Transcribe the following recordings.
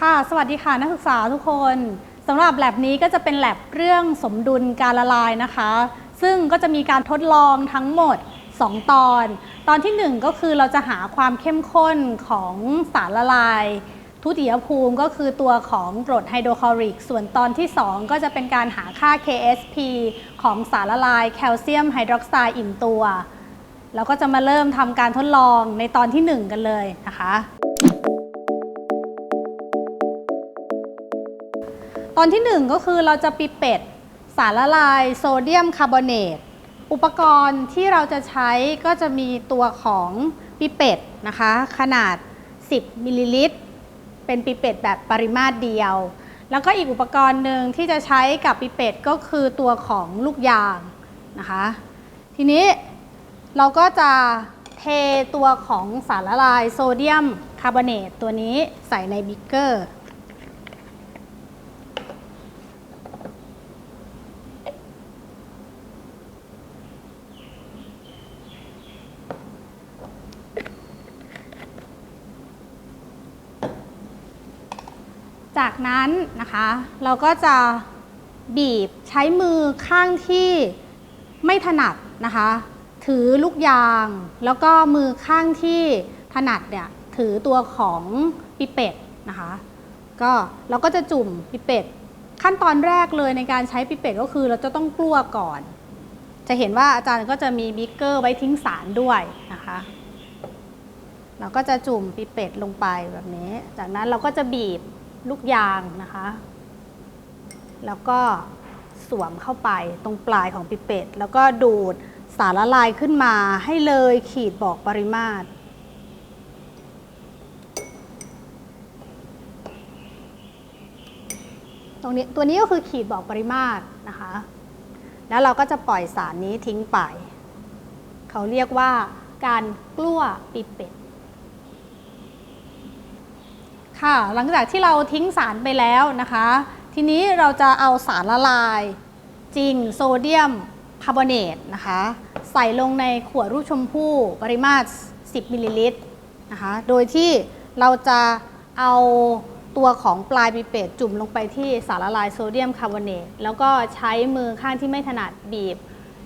ค่ะสวัสดีค่ะนักศึกษาทุกคนสำหรับแ a บนี้ก็จะเป็นแ a บเรื่องสมดุลการละลายนะคะ ซึ่งก็จะมีการทดลองทั้งหมด 2 ตอน ตอนทีหนึ่1 ก็คือเราจะหาความเข้มข้นของสารละลาย ทุติยภูมิก็คือตัวของกรดไฮโดรคลอริก ส่วนตอนที่ 2 ก็จะเป็นการหาค่า KSP ของสารละลายแคลเซียมไฮดรอกไซด์อิ่มตัว แล้วก็จะมาเริ่มทำการทดลองในตอนที่ 1 กันเลยนะคะ ตอนที่ 1 ก็คือเราจะปิเป็ดสารละลายโซเดียมคาร์บอเนตอุปกรณ์ที่เราจะใช้ก็จะมีตัวของปิเป็ดนะคะ ขนาด 10มิลลิลิตร เป็นปิเป็ดแบบปริมาตรเดียว แล้วก็อีกอุปกรณ์หนึ่งที่จะใช้กับปิเป็ดก็คือตัวของลูกยางนะคะ ทีนี้ เราก็จะเทตัวของสารละลายโซเดียมคาร์บอเนตตัวนี้ใส่ในบิกเกอร์ จากนั้นนะคะ เราก็จะบีบใช้มือข้างที่ไม่ถนัดนะคะ ถือลูกยาง แล้วก็มือข้างที่ถนัดเนี่ยถือตัวของปิเป็ดนะคะ ก็เราก็จะจุ่มปิเป็ดขั้นตอนแรกเลยในการใช้ปิเป็ดก็คือเราจะต้องกลัวก่อน จะเห็นว่าอาจารย์ก็จะมีบิ๊กเกอร์ไว้ทิ้งสารด้วยนะคะ เราก็จะจุ่มปิเป็ดลงไปแบบนี้ จากนั้นเราก็จะบีบลูกยางนะคะ แล้วก็สวมเข้าไปตรงปลายของปิเป็ดแล้วก็ดูด สารละลายขึ้นมาให้เลยขีดบอกปริมาตร ตรงนี้ตัวนี้ก็คือขีดบอกปริมาตรนะคะ แล้วเราก็จะปล่อยสารนี้ทิ้งไป เขาเรียกว่าการกลั้วปิเป็ดค่ะ หลังจากที่เราทิ้งสารไปแล้วนะคะ ทีนี้เราจะเอาสารละลาย จริงโซเดียม คาร์บอเนตนะคะ ใส่ลงในขวดรูปชมพู่ปริมาตร 10มิลลิลิตรนะคะ โดยที่เราจะเอาตัวของปลายปิเป็ดจุ่มลงไปที่สารละลายโซเดียมคาร์บอเนตแล้วก็ใช้มือข้างที่ไม่ถนัดบีบ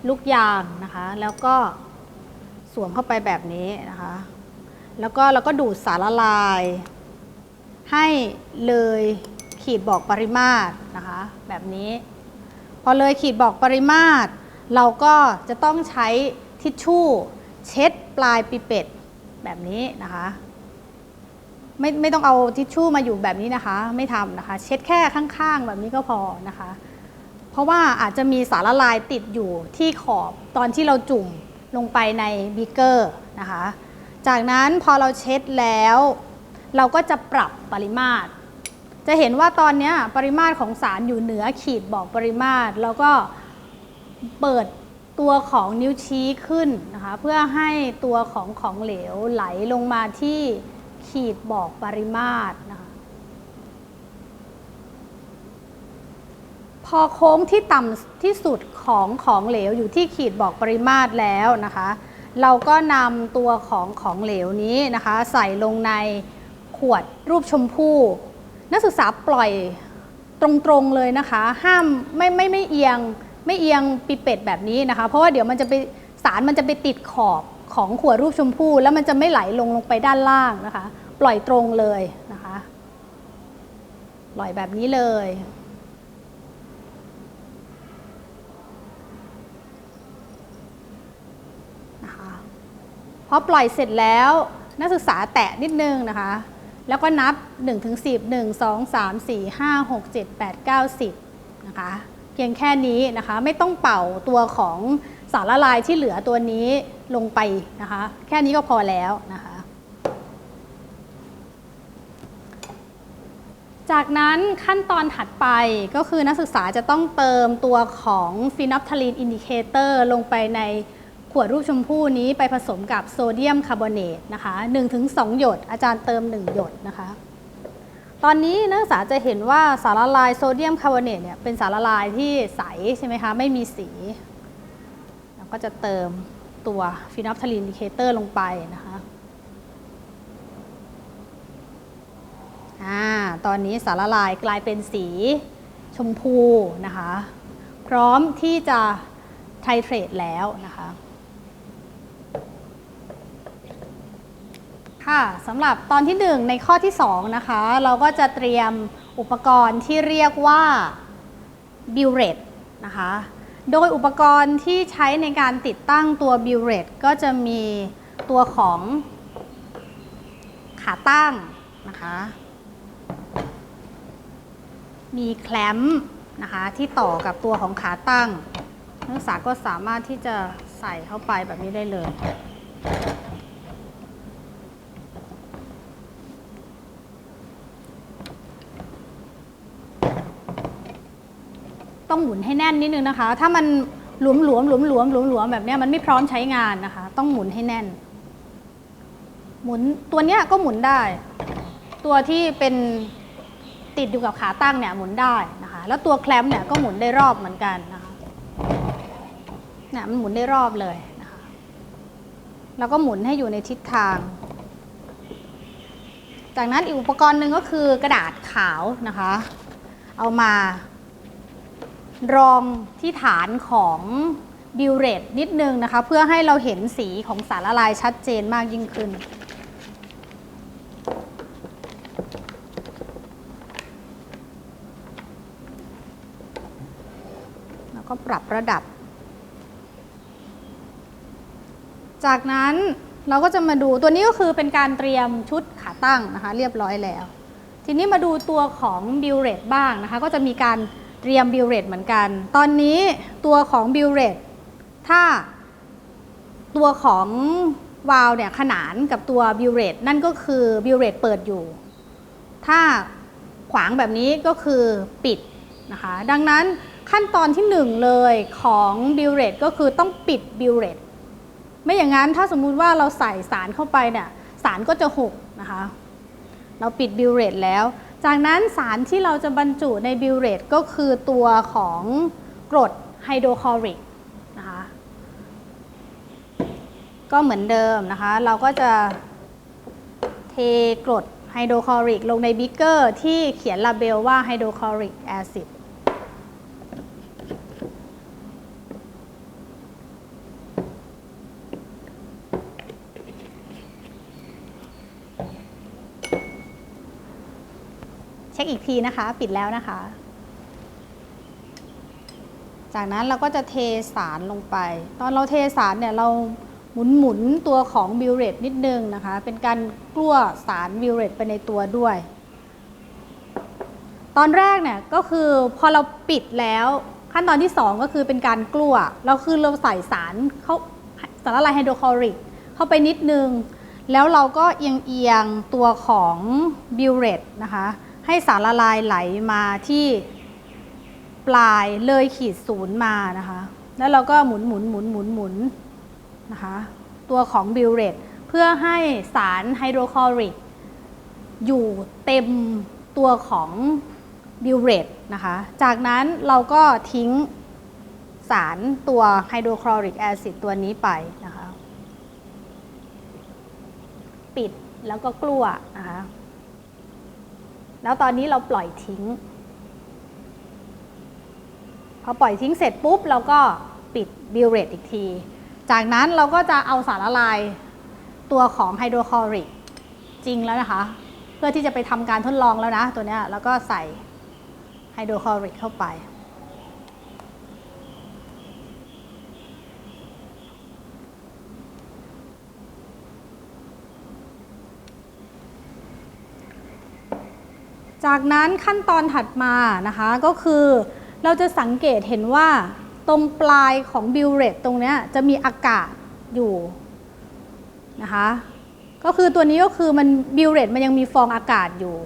ลูกยางนะคะ แล้วก็สวมเข้าไปแบบนี้นะคะ แล้วก็เราก็ดูดสารละลาย ให้เลยขีดบอกปริมาตรนะคะ แบบนี้ พอเลยขีดบอกปริมาตร เราก็จะต้องใช้ทิชชู่เช็ดปลายปิเป็ดแบบนี้นะคะ ไม่ไม่ต้องเอาทิชชู่มาอยู่แบบนี้นะคะ ไม่ทำนะคะ เช็ดแค่ข้างๆ แบบนี้ก็พอนะคะ เพราะว่าอาจจะมีสารละลายติดอยู่ที่ขอบตอนที่เราจุ่มลงไปในบีเกอร์นะคะ จากนั้นพอเราเช็ดแล้ว เราก็จะปรับปริมาตร จะเห็นว่าตอนนี้ปริมาตรของสารอยู่เหนือขีดบอกปริมาตรแล้วก็ เปิดตัวของนิ้วชี้ขึ้นนะคะเพื่อให้ตัวของของเหลวไหลลงมาที่ขีดบอกปริมาตรนะคะพอโค้งที่ต่ำที่สุดของของเหลวอยู่ที่ขีดบอกปริมาตรแล้วนะคะ เราก็นำตัวของของเหลวนี้นะคะ ใส่ลงในขวดรูปชมพู่นักศึกษาปล่อยตรงๆเลยนะคะ ห้ามไม่ไม่ไม่เอียง ไม่เอียงปิเป็ดแบบนี้นะคะ เพราะว่าเดี๋ยวมันจะไปสารมันจะไปติดขอบของขวดรูปชมพู่แล้วมันจะไม่ไหลลงลงไปด้านล่างนะคะ ปล่อยตรงเลยนะคะ ปล่อยแบบนี้เลยนะคะพอปล่อยเสร็จแล้วนักศึกษาแตะนิดนึงนะคะ แล้วก็นับ1ถึง10 1 2 3 4 5 6 7 8 9 10 นะคะ เพียงแค่นี้นะคะ ไม่ต้องเป่าตัวของสารละลายที่เหลือตัวนี้ลงไปนะคะ แค่นี้ก็พอแล้วนะคะ จากนั้นขั้นตอนถัดไปก็คือนักศึกษาจะต้องเติมตัวของฟีนอฟทาลีนอินดิเคเตอร์ลงไปในขวดรูปชมพู่นี้ไปผสมกับโซเดียมคาร์บอเนตนะคะ 1-2 หยด อาจารย์เติม 1 หยดนะคะ ตอนนี้นักศึกษาจะเห็นว่าสารละลายโซเดียมคาร์บอเนตเนี่ยเป็นสารละลายที่ใสใช่ไหมคะไม่มีสีเราก็จะเติมตัวฟีนอลทาลีนดิเคเตอร์ลงไปนะคะอ่าตอนนี้สารละลายกลายเป็นสีชมพูนะคะ พร้อมที่จะไทเทรตแล้วนะคะ ค่ะสำหรับตอนที่ 1 ในข้อที่ 2 นะคะ เราก็จะเตรียมอุปกรณ์ที่เรียกว่าบิวเรตนะคะ โดยอุปกรณ์ที่ใช้ในการติดตั้งตัวบิวเรตก็จะมีตัวของขาตั้งนะคะ มีแคลมป์นะคะที่ต่อกับตัวของขาตั้งนักศึกษาก็สามารถที่จะใส่เข้าไปแบบนี้ได้เลย ต้องหมุนให้แน่นนิดนึงนะคะ ถ้ามันหลวมหลวมหลวมหลวมหลวมหลวมแบบนี้มันไม่พร้อมใช้งานนะคะ ต้องหมุนให้แน่น หมุนตัวเนี้ยก็หมุนได้ ตัวที่เป็นติดอยู่กับขาตั้งเนี่ยหมุนได้นะคะ แล้วตัวแคลมป์เนี่ยก็หมุนได้รอบเหมือนกันนะคะเนี่ยมันหมุนได้รอบเลยนะคะแล้วก็หมุนให้อยู่ในทิศทาง จากนั้นอีกอุปกรณ์หนึ่งก็คือกระดาษขาวนะคะ เอามา รองที่ฐานของบิวเรตนิดนึงนะคะ เพื่อให้เราเห็นสีของสารละลายชัดเจนมากยิ่งขึ้น แล้วก็ปรับระดับ จากนั้นเราก็จะมาดูตัวนี้ก็คือเป็นการเตรียมชุดขาตั้งนะคะ เรียบร้อยแล้ว ทีนี้มาดูตัวของบิวเรตบ้างนะคะ ก็จะมีการ เตรียมบิวเรตเหมือนกัน ตอนนี้ตัวของบิวเรตถ้าตัวของวาลเนี่ยขนานกับตัวบิวเรตนั่นก็คือบิวเรตเปิดอยู่ ถ้าขวางแบบนี้ก็คือปิดนะคะ ดังนั้นขั้นตอนที่หนึ่งเลยของบิวเรตก็คือต้องปิดบิวเรตไม่อย่างนั้นถ้าสมมุติว่าเราใส่สารเข้าไปเนี่ยสารก็จะหกนะคะ เราปิดบิวเรตแล้ว จากนั้นสารที่เราจะบรรจุในบิวเรตก็คือตัวของกรดไฮโดรคลอริกนะคะก็เหมือนเดิมนะคะ เราก็จะเทกรดไฮโดรคลอริกลงในบิ๊กเกอร์ที่เขียนลาเบลว่าไฮโดรคลอริกแอซิด อีกทีนะคะ ปิดแล้วนะคะ จากนั้นเราก็จะเทสารลงไป ตอนเราเทสารเนี่ยเราหมุนหมุนตัวของบิวเรตนิดนึงนะคะ เป็นการกลั้วสารบิวเรตไปในตัวด้วย ตอนแรกเนี่ยก็คือพอเราปิดแล้วขั้นตอนที่ 2 ก็คือเป็นการกลั้วเราคือเราใส่สารเข้าสารละลายไฮโดรคลอริกเข้าไปนิดนึง แล้วเราก็เอียงเอียงตัวของบิวเรตนะคะ ให้สารละลายไหลมาที่ปลายเลยขีดศูนย์มานะคะ แล้วเราก็หมุนหมุนหมุนหมุนหมุนนะคะ ตัวของบิวเรตเพื่อให้สารไฮโดรคลอริกอยู่เต็มตัวของบิวเรตนะคะ จากนั้นเราก็ทิ้งสารตัวไฮโดรคลอริกแอซิดตัวนี้ไปนะคะ ปิดแล้วก็กลัวนะคะ แล้วตอนนี้เราปล่อยทิ้ง พอปล่อยทิ้งเสร็จปุ๊บเราก็ปิดบิวเรตอีกที จากนั้นเราก็จะเอาสารละลายตัวของไฮโดรคลอริกจริงแล้วนะคะ เพื่อที่จะไปทำการทดลองแล้วนะตัวนี้แล้วก็ใส่ไฮโดรคลอริกเข้าไป จากนั้นขั้นตอนถัดมานะคะก็คือ เราจะสังเกตเห็นว่าตรงปลายของบิวเรตตรงเนี้ยจะมีอากาศอยู่นะคะก็คือตัวนี้ก็คือมันบิวเรตมันยังมีฟองอากาศอยู่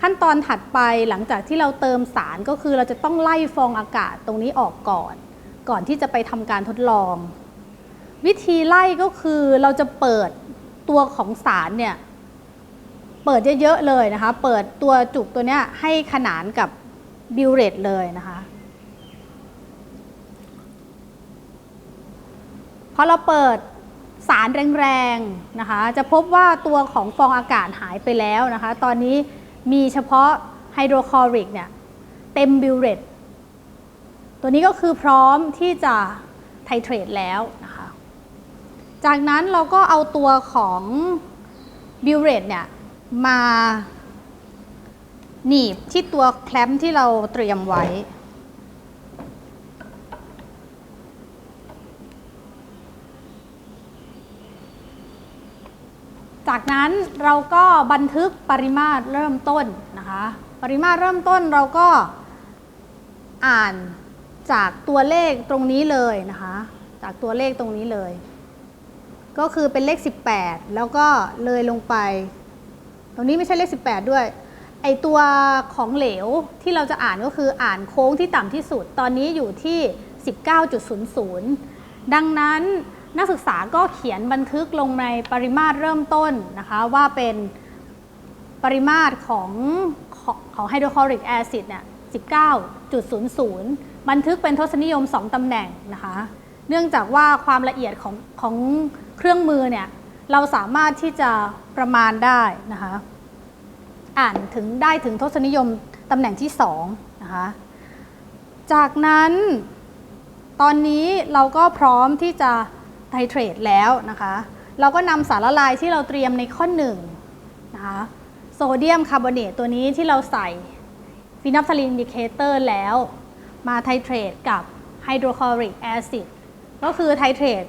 ขั้นตอนถัดไปหลังจากที่เราเติมสารก็คือเราจะต้องไล่ฟองอากาศตรงนี้ออกก่อน ก่อนที่จะไปทำการทดลอง วิธีไล่ก็คือเราจะเปิดตัวของสารเนี่ย เปิดเยอะๆเลยนะคะ เปิดตัวจุกตัวเนี้ยให้ขนานกับบิวเรตเลยนะคะพอเราเปิดสารแรงๆนะคะ จะพบว่าตัวของฟองอากาศหายไปแล้วนะคะ ตอนนี้มีเฉพาะไฮโดรคลอริกเนี่ยเต็มบิวเรตตัวนี้ก็คือพร้อมที่จะไทเทรตแล้วนะคะ จากนั้นเราก็เอาตัวของบิวเรตเนี่ย มาหนีบที่ตัวแคลมที่เราเตรียมไว้ จากนั้นเราก็บันทึกปริมาตรเริ่มต้นนะคะ ปริมาตรเริ่มต้นเราก็อ่านจากตัวเลขตรงนี้เลยนะคะ จากตัวเลขตรงนี้เลย ก็คือเป็นเลข 18 แล้วก็เลยลงไป ตรงนี้ไม่ใช่เลข 18 ด้วย ไอตัวของเหลวที่เราจะอ่านก็คืออ่านโค้งที่ต่ำที่สุด ตอนนี้อยู่ที่ 19.00 ดังนั้นนักศึกษาก็เขียนบันทึกลงในปริมาตรเริ่มต้นนะคะว่าเป็นปริมาตรของของไฮโดรคลอริกแอซิดเนี่ย 19.00 บันทึกเป็นทศนิยม 2 ตำแหน่งนะคะ เนื่องจากว่าความละเอียดของของเครื่องมือเนี่ย เราสามารถที่จะประมาณได้นะคะอ่านถึงได้ถึงทศนิยมตำแหน่งที่2นะคะจากนั้นตอนนี้เราก็พร้อมที่จะไทเทรตแล้วนะคะ เราก็นำสารละลายที่เราเตรียมในข้อ1นะคะโซเดียมคาร์บอเนตตัวนี้ที่เราใส่ฟินับซาลินอินดิเคเตอร์แล้ว มาไทเทรตกับไฮโดรคลอริกแอซิดก็คือไทเทรต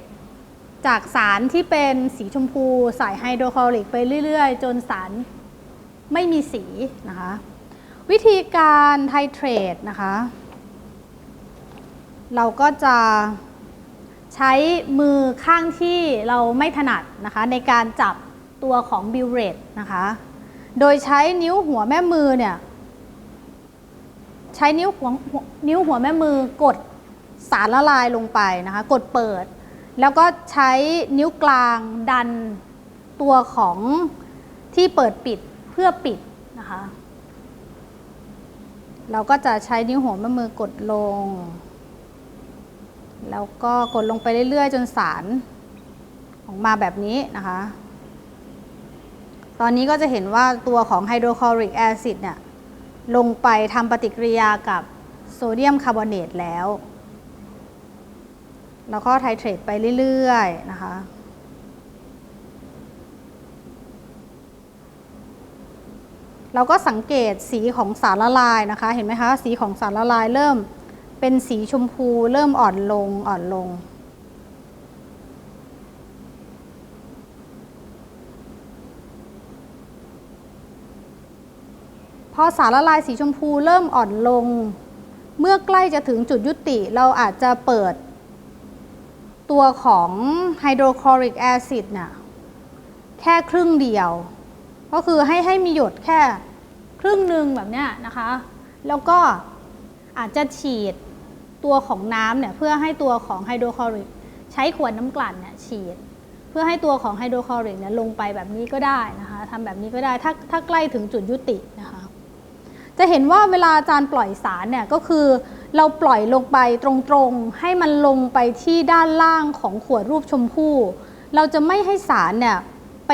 จากสารที่เป็นสีชมพูใส่ไฮโดรคลอริกไปเรื่อยๆ จนสารไม่มีสีนะคะ วิธีการไทเทรตนะคะ เราก็จะใช้มือข้างที่เราไม่ถนัดนะคะ ในการจับตัวของบิวเรตนะคะ โดยใช้นิ้วหัวแม่มือเนี่ย ใช้นิ้วหัวนิ้วหัวแม่มือกดสารละลายลงไปนะคะ กดเปิด แล้วก็ใช้นิ้วกลางดันตัวของที่เปิดปิดเพื่อปิดนะคะ เราก็จะใช้นิ้วหัวแม่มือกดลง แล้วก็กดลงไปเรื่อยๆ จนสารออกมาแบบนี้นะคะ ตอนนี้ก็จะเห็นว่าตัวของไฮโดรคลอริกแอซิดเนี่ยลงไปทำปฏิกิริยากับโซเดียมคาร์บอเนตแล้ว แล้วก็ไทเทรตไปเรื่อยๆนะคะ เราก็สังเกตสีของสารละลายนะคะ เห็นไหมคะ สีของสารละลายเริ่มเป็นสีชมพูเริ่มอ่อนลงอ่อนลง พอสารละลายสีชมพูเริ่มอ่อนลง เมื่อใกล้จะถึงจุดยุติเราอาจจะเปิด ตัวของไฮโดรคลอริกแอซิดน่ะแค่ครึ่งเดียว ก็คือให้ให้มีหยดแค่ครึ่งหนึ่งแบบเนี้ยนะคะ แล้วก็อาจจะฉีดตัวของน้ำเนี่ยเพื่อให้ตัวของไฮโดรคลอริกใช้ขวดน้ำกลั่นเนี่ยฉีด เพื่อให้ตัวของไฮโดรคลอริกเนี่ยลงไปแบบนี้ก็ได้นะคะทำแบบนี้ก็ได้ถ้าถ้าใกล้ถึงจุดยุตินะคะ จะเห็นว่าเวลาอาจารย์ปล่อยสารเนี่ยก็คือ เราปล่อยลงไปตรงๆ ให้มันลงไปที่ด้านล่างของขวดรูปชมพู่ เราจะไม่ให้สารเนี่ยไป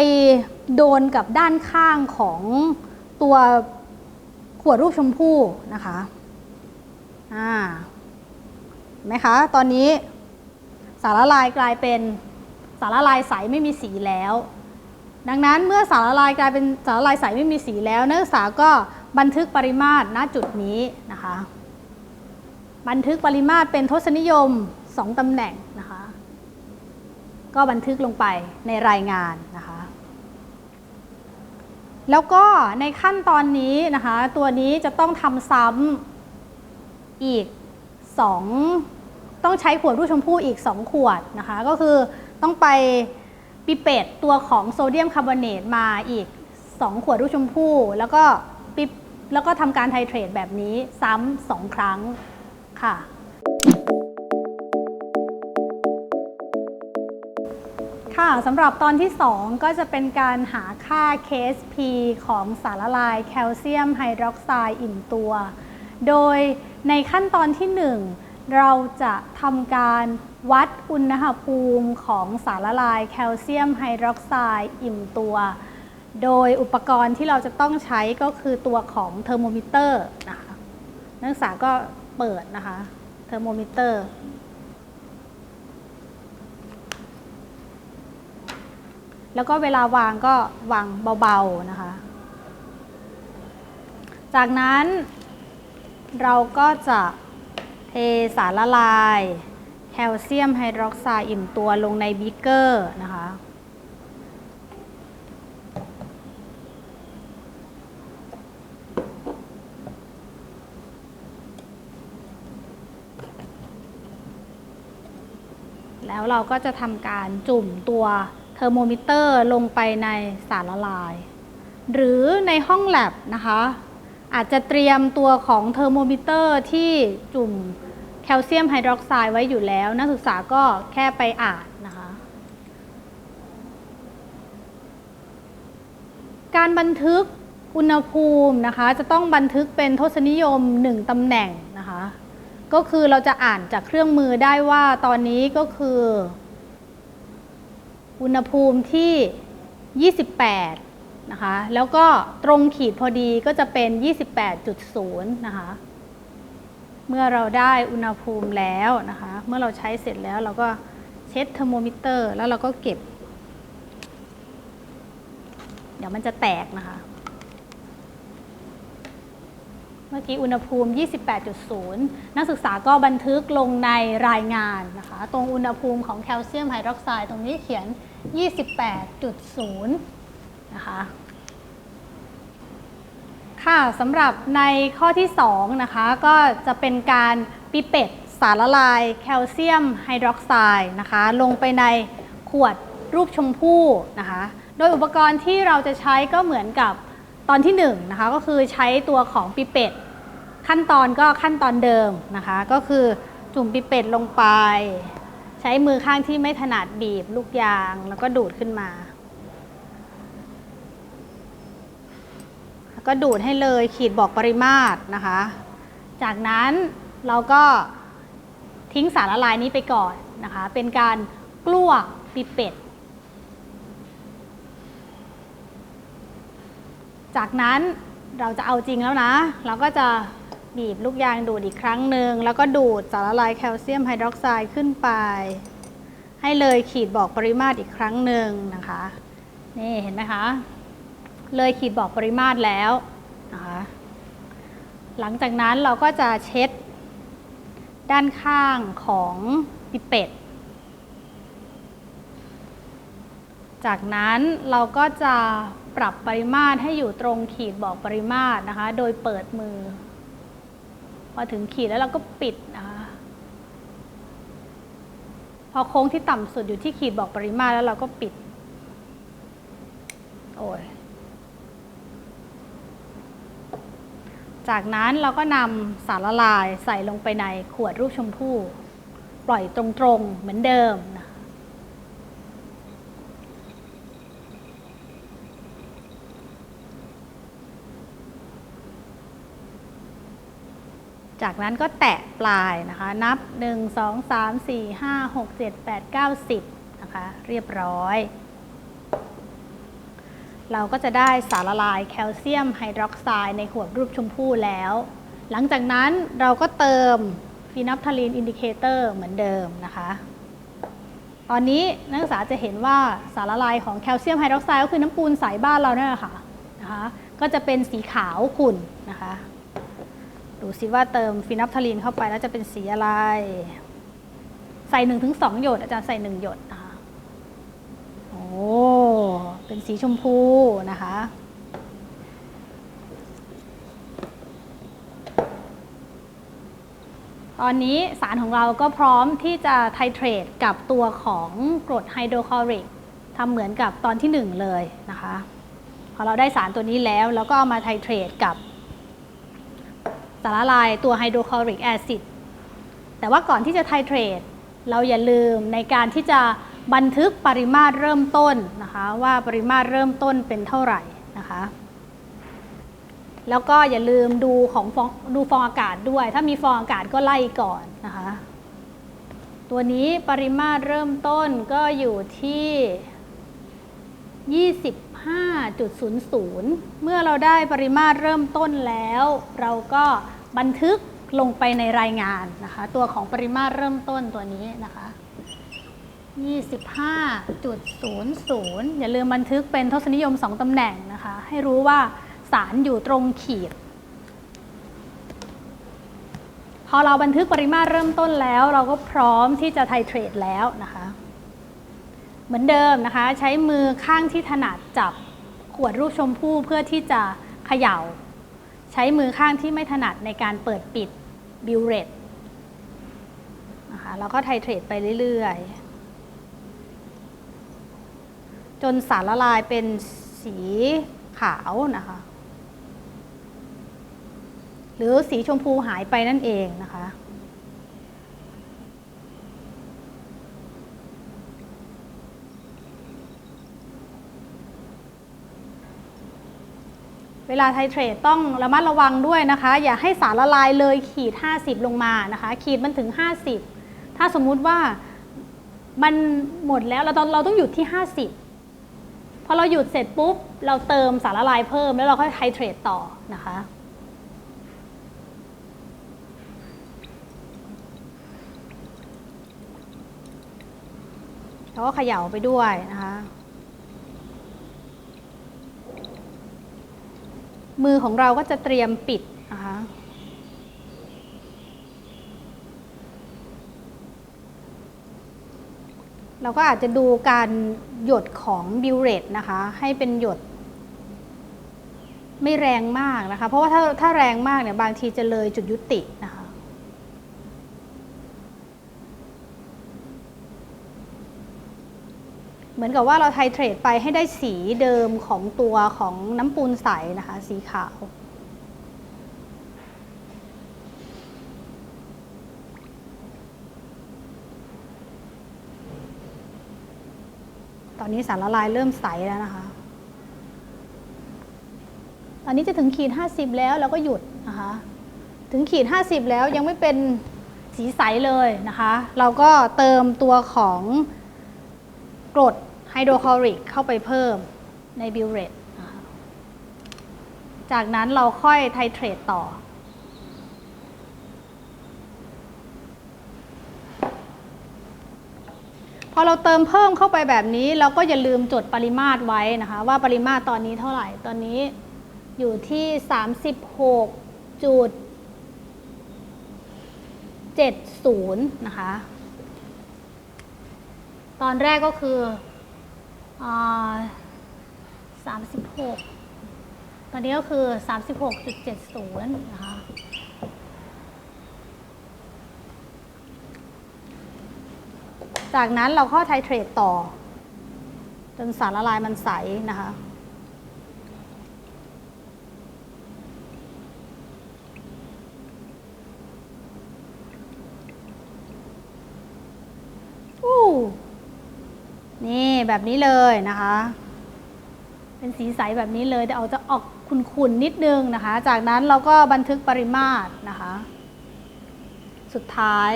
โดนกับด้านข้างของตัวขวดรูปชมพู่นะคะอ่าเห็นไหมคะ ตอนนี้สารละลายกลายเป็นสารละลายใสไม่มีสีแล้ว ดังนั้นเมื่อสารละลายกลายเป็นสารละลายใสไม่มีสีแล้ว นักศึกษาก็บันทึกปริมาตรณจุดนี้นะคะ บันทึกปริมาตรเป็นทศนิยม 2 ตำแหน่งนะคะ ก็บันทึกลงไปในรายงานนะคะ แล้วก็ในขั้นตอนนี้นะคะ ตัวนี้จะต้องทำซ้ำอีก 2 ต้องใช้ขวดรูปชมพู่อีก 2 ขวดนะคะ ก็คือต้องไปปิเปตตัวของโซเดียมคาร์บอเนตมาอีก 2 ขวดรูปชมพู่ แล้วก็ปิแล้วก็ทำการไทเทรตแบบนี้ซ้ำสองครั้ง ค่ะ ค่ะสำหรับตอนที่ 2 ก็จะเป็นการหาค่า KSP ของสารละลายแคลเซียมไฮดรอกไซด์อิ่มตัว โดยในขั้นตอนที่ 1 เราจะทำการวัดอุณหภูมิของสารละลายแคลเซียมไฮดรอกไซด์อิ่มตัว โดยอุปกรณ์ที่เราจะต้องใช้ก็คือตัวของเทอร์โมมิเตอร์นะคะนักศึกษาก็ เปิดนะคะ เทอร์โมมิเตอร์ แล้วก็เวลาวางก็วางเบาๆนะคะ จากนั้นเราก็จะเทสารละลาย แคลเซียมไฮดรอกไซด์อิ่มตัวลงในบีเกอร์นะคะ แล้วเราก็จะทำการจุ่มตัวเทอร์โมมิเตอร์ลงไปในสารละลาย หรือในห้องแลบนะคะ อาจจะเตรียมตัวของเทอร์โมมิเตอร์ที่จุ่มแคลเซียมไฮดรอกไซด์ไว้อยู่แล้ว นักศึกษาก็แค่ไปอ่านนะคะ การบันทึกอุณหภูมินะคะ จะต้องบันทึกเป็นทศนิยม 1ตำแหน่ง ก็คือเราจะอ่านจากเครื่องมือได้ว่าตอนนี้ก็คือ อุณหภูมิที่ 28 นะคะ แล้วก็ตรงขีดพอดีก็จะเป็น 28.0 นะคะ เมื่อเราได้อุณหภูมิแล้วนะคะ เมื่อเราใช้เสร็จแล้วเราก็เช็ดเทอร์โมมิเตอร์ แล้วเราก็เก็บ เดี๋ยวมันจะแตกนะคะ เมื่อกี้อุณหภูมิ 28.0 นักศึกษาก็บันทึกลงในรายงานนะคะ ตรงอุณหภูมิของแคลเซียมไฮดรอกไซด์ตรงนี้เขียน 28.0 นะคะ ค่ะสำหรับในข้อที่ 2 นะคะ ก็จะเป็นการปิเป็ตสารละลายแคลเซียมไฮดรอกไซด์นะคะ ลงไปในขวดรูปชมพู่นะคะ โดยอุปกรณ์ที่เราจะใช้ก็เหมือนกับตอนที่1นะคะก็คือใช้ตัวของปิเป็ต ขั้นตอนก็ขั้นตอนเดิมนะคะ ก็คือจุ่มปิเปตลงไป ใช้มือข้างที่ไม่ถนัดบีบลูกยางแล้วก็ดูดขึ้นมาแล้วก็ดูดให้เลยขีดบอกปริมาตรนะคะ จากนั้นเราก็ทิ้งสารละลายนี้ไปก่อนนะคะ เป็นการกลั้วปิเปตจากนั้นเราจะเอาจริงแล้วนะ เราก็จะ บีบลูกยางดูดอีกครั้งหนึ่งแล้วก็ดูดสารละลายแคลเซียมไฮดรอกไซด์ขึ้นไป ให้เลยขีดบอกปริมาตรอีกครั้งหนึ่งนะคะนี่เห็นไหมคะ เลยขีดบอกปริมาตรแล้วนะคะหลังจากนั้นเราก็จะเช็ดด้านข้างของปิเปตจากนั้นเราก็จะปรับปริมาตรให้อยู่ตรงขีดบอกปริมาตรนะคะ โดยเปิดมือ พอถึงขีดแล้วเราก็ปิดนะคะพอโค้งที่ต่ำสุดอยู่ที่ขีดบอกปริมาตรแล้วเราก็ปิด โอ้ยจากนั้นเราก็นำสารละลายใส่ลงไปในขวดรูปชมพู่ ปล่อยตรงๆเหมือนเดิมนะ จากนั้นก็แตะปลายนะคะ นับ 1 2 3 4 5 6 7 8 9 10นะคะเรียบร้อย เราก็จะได้สารละลายแคลเซียมไฮดรอกไซด์ในขวดรูปชมพู่แล้ว หลังจากนั้นเราก็เติมฟีนับทาลีนอินดิเคเตอร์เหมือนเดิมนะคะ ตอนนี้นักศึกษาจะเห็นว่าสารละลายของแคลเซียมไฮดรอกไซด์ก็คือน้ำปูนใสบ้านเราเนี่ยแหละค่ะนะคะก็จะเป็นสีขาวขุ่นนะคะ ดูซิว่าเติมฟีนับทาลีนเข้าไปแล้วจะเป็นสีอะไร ใส่1นถึงสองหยดอาจารย์ใส่1หยดนะคะโอ้เป็นสีชมพูนะคะตอนนี้สารของเราก็พร้อมที่จะไทเทรตกับตัวของกรดไฮโดรคลอริกทำเหมือนกับตอนที่ 1 เลยนะคะ พอเราได้สารตัวนี้แล้วเราก็เอามาไทเทรตกับ สารละลายตัวไฮโดรคลอริกแอซิดแต่ว่าก่อนที่จะไทเทรตเราอย่าลืมในการที่จะบันทึกปริมาตรเริ่มต้นนะคะว่าปริมาตรเริ่มต้นเป็นเท่าไหร่นะคะแล้วก็อย่าลืมดูของฟองดูฟองอากาศด้วย ถ้ามีฟองอากาศก็ไล่ก่อนนะคะ ตัวนี้ปริมาตรเริ่มต้นก็อยู่ที่ 5.00 เมื่อเราได้ปริมาตรเริ่มต้นแล้ว เราก็บันทึกลงไปในรายงานนะคะ ตัวของปริมาตรเริ่มต้นตัวนี้นะคะ25.00 อย่าลืมบันทึกเป็นทศนิยม 2 ตำแหน่งนะคะ ให้รู้ว่าสารอยู่ตรงขีด พอเราบันทึกปริมาตรเริ่มต้นแล้ว เราก็พร้อมที่จะไทเทรตแล้วนะคะ เหมือนเดิมนะคะ ใช้มือข้างที่ถนัดจับขวดรูปชมพู่เพื่อที่จะเขย่า ใช้มือข้างที่ไม่ถนัดในการเปิดปิดบิวเรตนะคะแล้วก็ไทเทรตไปเรื่อยๆ จนสารละลายเป็นสีขาวนะคะ หรือสีชมพูหายไปนั่นเองนะคะ เวลาไทเทรตต้องระมัดระวังด้วยนะคะ อย่าให้สารละลายเลยขีด 50 ลงมานะคะ ขีดมันถึง 50 ถ้าสมมุติว่ามันหมดแล้วเราต้องเราต้องหยุดที่ 50 พอเราหยุดเสร็จปุ๊บ เราเติมสารละลายเพิ่มแล้วเราก็ไทเทรตต่อนะคะแล้วก็เขย่าไปด้วยนะคะ มือของเราก็จะเตรียมปิดนะคะเราก็อาจจะดูการหยดของบิวเรตนะคะ ให้เป็นหยด ไม่แรงมากนะคะ เพราะว่าถ้าถ้าแรงมากเนี่ยบางทีจะเลยจุดยุตินะคะ เห มือนกับว่าเราไทเทรตไปให้ได้สีเดิมของตัวของน้ำปูนใสนะคะ สีขาว ตอนนี้สารละลายเริ่มใสแล้วนะคะตอนนี้จะถึงขีด 50 แล้วเราก็หยุดนะคะ ถึงขีด 50 แล้วยังไม่เป็นสีใสเลยนะคะ เราก็เติมตัวของกรด ไฮโดรคลอริกเข้าไปเพิ่มในบิวเรตจากนั้นเราค่อยไทเทรตต่อ พอเราเติมเพิ่มเข้าไปแบบนี้ เราก็อย่าลืมจดปริมาตรไว้นะคะ ว่าปริมาตรตอนนี้เท่าไหร่ ตอนนี้อยู่ที่ 36จุด70 นะคะ ตอนแรกก็คือ สา36ตอนนี้ก็คือ36.70นะคะจากนั้นเราก็ไทเทรตต่อ จนสารละลายมันใสนะคะ อู้ นี่แบบนี้เลยนะคะ เป็นสีใสแบบนี้เลยแต่เอาจะออกขุ่นๆนิดนึงนะคะ จากนั้นเราก็บันทึกปริมาตรนะคะ สุดท้าย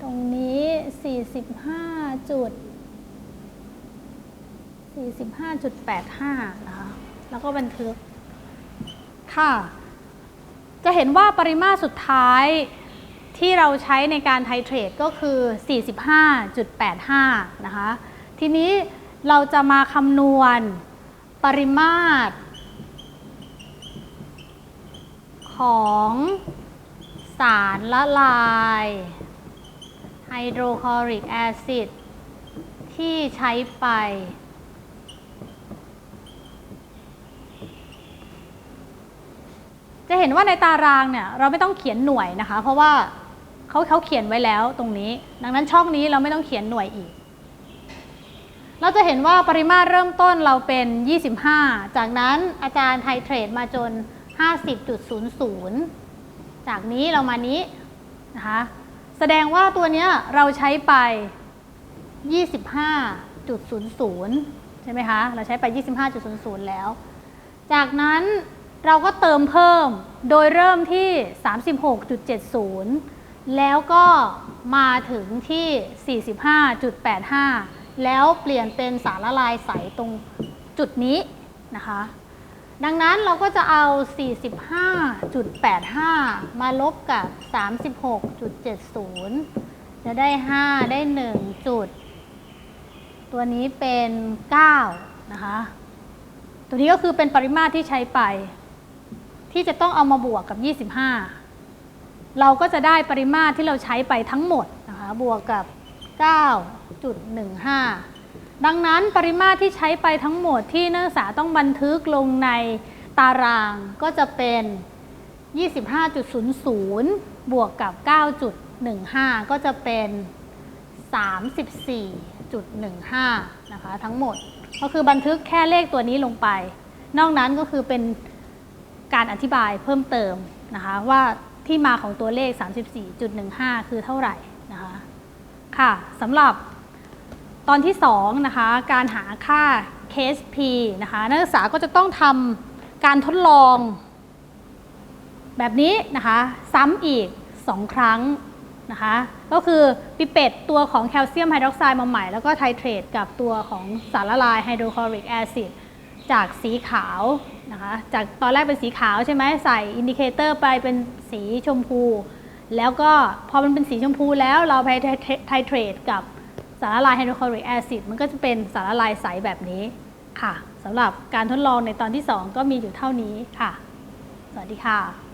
ตรงนี้ 45จุด45.85 นะคะ แล้วก็บันทึก ค่ะ จะเห็นว่าปริมาตรสุดท้าย ที่เราใช้ในการไทเทรตก็คือ 45.85 นะคะ ทีนี้เราจะมาคำนวณปริมาตร ของสารละลายไฮโดรคลอริกแอซิดที่ใช้ไป จะเห็นว่าในตารางเนี่ย เราไม่ต้องเขียนหน่วยนะคะ เพราะว่า เขาเขาเขียนไว้แล้วตรงนี้ ดังนั้นช่องนี้เราไม่ต้องเขียนหน่วยอีก เราจะเห็นว่าปริมาตรเริ่มต้นเราเป็น 25 จากนั้นอาจารย์ไทเทรตมาจน 50.00 จากนี้เรามานี้นะคะแสดงว่าตัวเนี้ยเราใช้ไป 25.00 ใช่ไหมคะ เราใช้ไป 25.00 แล้ว จากนั้นเราก็เติมเพิ่มโดยเริ่มที่ 36.70 แล้วก็มาถึงที่ 45.85 แล้วเปลี่ยนเป็นสารละลายใสตรงจุดนี้นะคะ ดังนั้นเราก็จะเอา 45.85 มาลบกับ 36.70 จะได้ 5 ได้ 1 จุด ตัวนี้เป็น 9 นะคะ ตัวนี้ก็คือเป็นปริมาตรที่ใช้ไป ที่จะต้องเอามาบวกกับ 25 เราก็จะได้ปริมาตรที่เราใช้ไปทั้งหมดนะคะบวกกับ 9.15 ดังนั้นปริมาตรที่ใช้ไปทั้งหมดที่นักศึกษาต้องบันทึกลงในตารางก็จะเป็น 25.00 บวกกับ 9.15 ก็จะเป็น 34.15 นะคะทั้งหมด ก็คือบันทึกแค่เลขตัวนี้ลงไป นอกนั้นก็คือเป็นการอธิบายเพิ่มเติมนะคะว่า ที่มาของตัวเลข 34.15 คือเท่าไหร่นะคะค่ะสำหรับตอนที่2นะคะการหาค่า case p นะคะนักศึกษาก็จะต้องทำการทดลอง แบบนี้นะคะซ้ำอีก 2 ครั้งนะคะก็คือปิเปตตัวของแคลเซียมไฮดรอกไซด์มาใหม่ แล้วก็ไทเทรตกับตัวของสารละลายไฮโดรคลอริกแอซิดจากสีขาว นะคะ จากตอนแรกเป็นสีขาวใช่ไหมใส่อินดิเคเตอร์ไปเป็นสีชมพู แล้วก็พอมันเป็นสีชมพูแล้วเราไปไทเทรตกับสารละลายไฮโดรคลอริกแอซิดมันก็จะเป็นสารละลายใสแบบนี้ค่ะสำหรับการทดลองในตอนที่ 2 ก็มีอยู่เท่านี้ค่ะ สวัสดีค่ะ